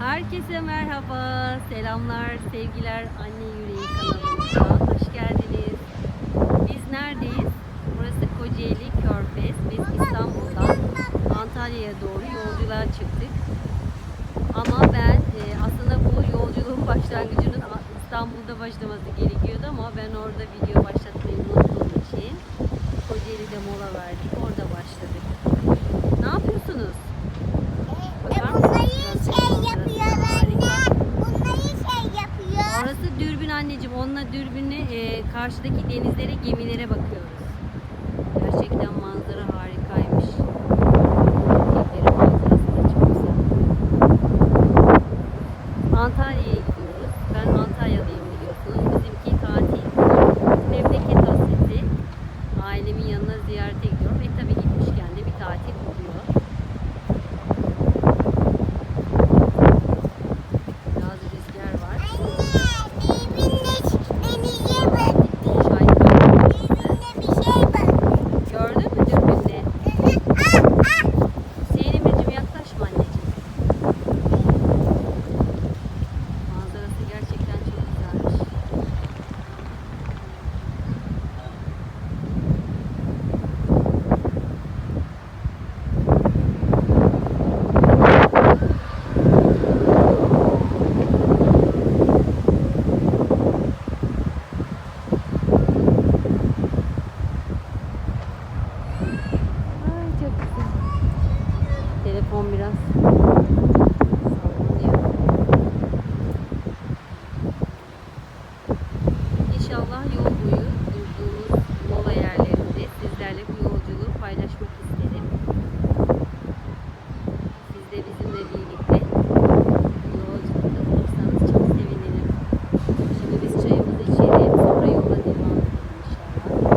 Herkese merhaba, selamlar, sevgiler Anne Yüreği kanalımıza. Hoş geldiniz. Biz neredeyiz? Burası Kocaeli Körfez. Biz İstanbul'dan Antalya'ya doğru yolculuğa çıktık. Ama ben e, aslında bu yolculuğun başlangıcının İstanbul'da başlaması gerekiyordu ama ben orada video başlatmayı unuttuğum için Kocaeli'de mola verdik. Orada başladık. Ne yapıyorsunuz? E, bunları şey yapıyor anne. Bunları şey yapıyor. Orası dürbün Onunla dürbünle e, karşıdaki denizlere, gemilere bakıyoruz. Gerçekten manzara harikaymış. Gemlerin manzarası da çok güzel. Antalya'ya gidiyoruz. Ben Antalya'dayım biliyorsunuz. Bizimki tatil. Memleket hasreti. Ailemin yanına ziyarete gidiyorum. E tabi gitmişken de bir tatil oluyor. Biraz rüzgar var. Anne, birbirine denize bak. Çay kahve. Birbirine bir şey bak. Gördün mü dürbünle? Ah, ah. Zeynep'ciğim yaklaşma anneciğim. Manzarası gerçekten çok güzelmiş. Ay çok güzel. Telefon biraz sallanıyor. İnşallah yol boyu durduğumuz mola yerlerinde sizlerle bu yolculuğu paylaşmak isterim. Siz de bizimle birlikte bu yolculukta olursanız çok sevinirim. Şimdi biz çayımızı içelim sonra yola devam edelim inşallah.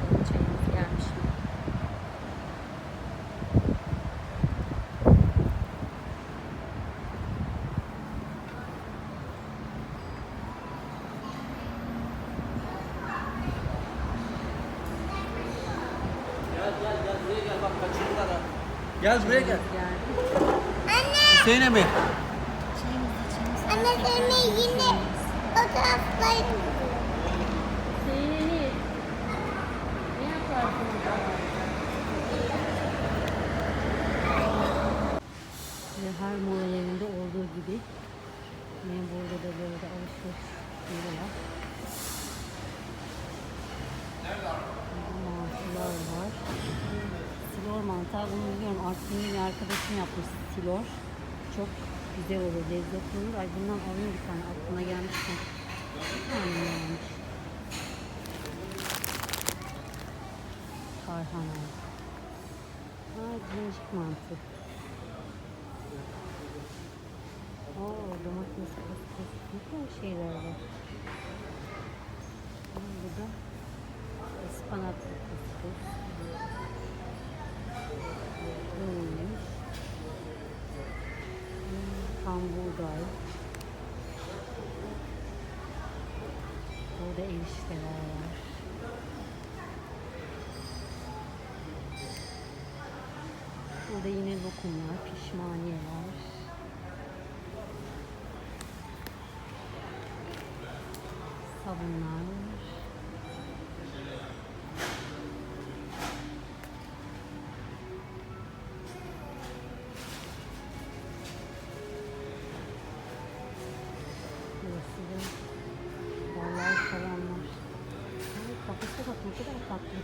Bakalım çayımız gelmiş mi? Gel gel gel buraya gel bak kaçırdılar ha. Gel buraya gel. Anne, Hüseyin'e mi? anne senin yine her mola yerinde olduğu gibi yine burada da böyle alışveriş yeri var. Burada mantılar var. Silor mantığı bunu biliyorum. Artvinli bir arkadaşım yapmış silor. Çok güzel olur, lezzetli olur. Ay bundan alayım bir tane aklıma gelmişti. Bir tane mi varmış? Tarhana. Aa, cincik mantı. Oo, domates, patates, ne kadar şeyler var. Neymiş? Tam buğday. Burada erişteler var. Burada yine lokumlar, pişmaniyeler. Sabunlar. Ne kadar tatlı.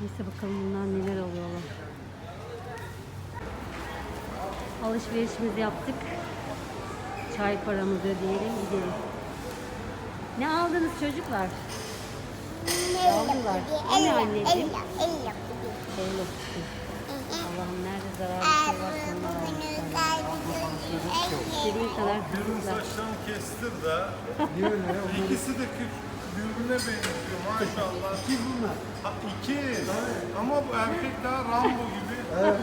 Neyse bakalım bunlar neler alıyorlar. Alışverişimizi yaptık. Çay paramızı ödeyelim gidelim. Ne aldınız çocuklar? ne Aldılar. O ne anneciğim? el yap, el yap. Şeyle tuttu. Allah'ım nerede zararlı şey. İstediğin kadar Birinin kızlar. saçlarını kestir de. İkisi de kü- birbirine benziyor maşallah. Kim bunlar? Ha, iki. Ama bu erkek daha Rambo gibi.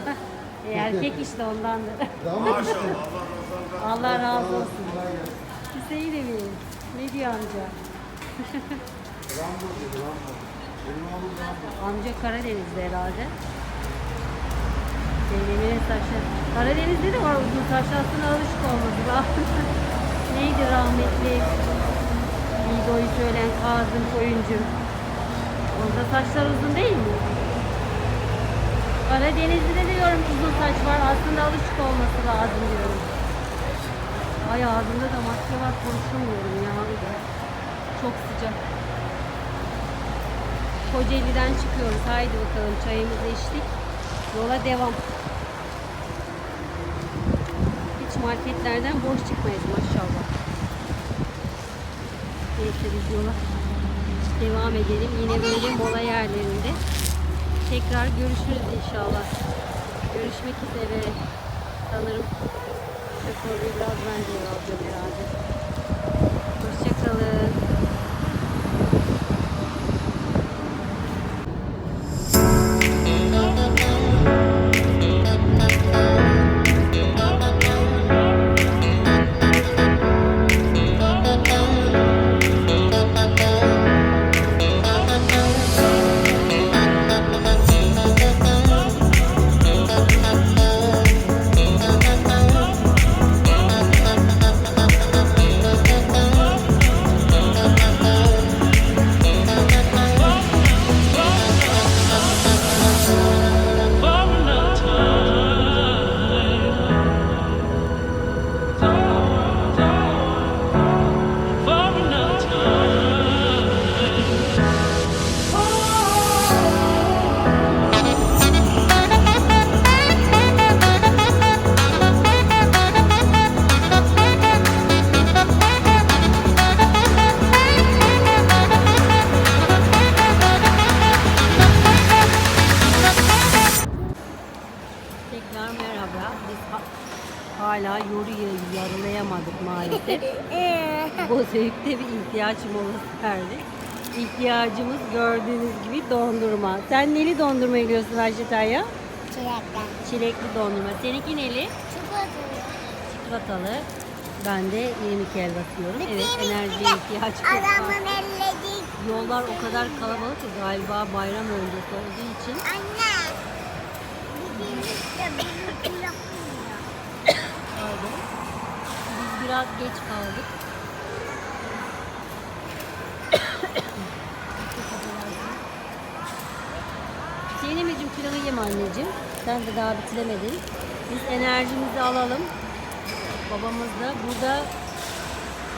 E, erkek işte ondandır. Maşallah Allah razı olsun. Allah razı olsun. Hüseyin evi. Ne diyor amca? Rambo dedi Rambo. Benim oğlum Rambo. Amca Karadeniz'de herhalde. Zeynep'in saçı. Karadeniz'de de var uzun saç. Aslında alışık olması lazım. Neydi rahmetli? Lido'yu söyleyen Kazım oyuncu. Onda saçlar uzun değil mi? Karadeniz'de de diyorum uzun saç var. Aslında alışık olması lazım diyorum. Ay ağzımda da maske var konuşamıyorum ya. Çok sıcak. Kocaeli'den çıkıyoruz. Haydi bakalım çayımızı içtik. Yola devam. Hiç marketlerden boş çıkmayız maşallah. Neyse biz yola devam edelim. Yine böyle mola yerlerinde. Tekrar görüşürüz inşallah. Görüşmek üzere. Sanırım şu soruyu biraz ben cevaplayacağım herhalde. Hoşçakalın. Zevkte bir ihtiyaç molası verdik. İhtiyacımız gördüğünüz gibi dondurma. Sen neli dondurma yiyorsun Ayşetay'a? Çilekten. Çilekli dondurma. Seninki neli? Çikolatalı. Çikolatalı. Ben de irmik helvası yiyorum. Evet enerjiye ihtiyaç var. Adamın elledi. Yollar o kadar kalabalık ki galiba bayram öncesi olduğu için Anne. Bizim de bunu yapmıyor. Pardon. Biz biraz geç kaldık. Yeme anneciğim. Sen de daha bitiremedin. Biz enerjimizi alalım. Babamız da burada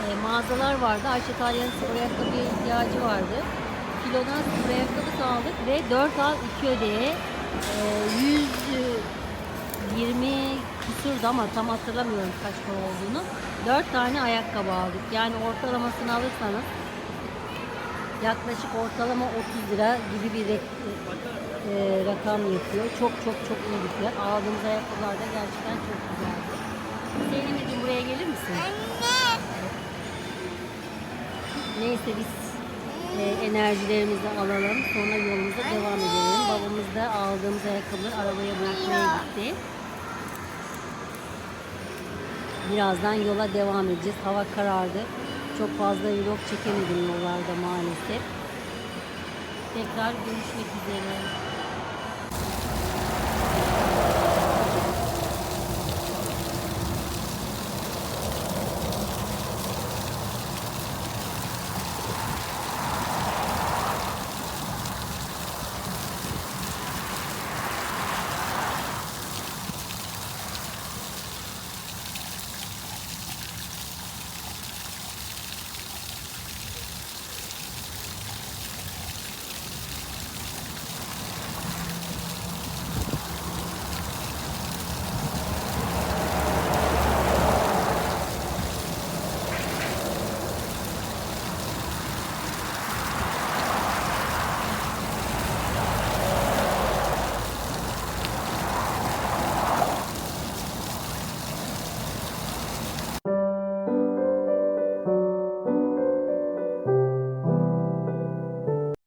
e, mağazalar vardı. Ayşe Talya'nın spor ayakkabıya ihtiyacı vardı. Kilodan spor ayakkabı aldık ve 4 al 2 ödeye e, 120 küsurdu ama tam hatırlamıyorum kaç para olduğunu. 4 tane ayakkabı aldık. Yani ortalamasını alırsanız yaklaşık ortalama 30 lira gibi bir e, rakam yapıyor. Çok çok çok iyi bir fiyat. Aldığımız ayakkabılar da gerçekten çok güzel. Selim'ciğim buraya gelir misin? Anne. Neyse biz e, enerjilerimizi alalım. Sonra yolumuza devam edelim. Babamız da aldığımız ayakkabıları arabaya bırakmaya gitti. Birazdan yola devam edeceğiz. Hava karardı. Çok fazla vlog çekemedim yollarda maalesef. Tekrar görüşmek üzere.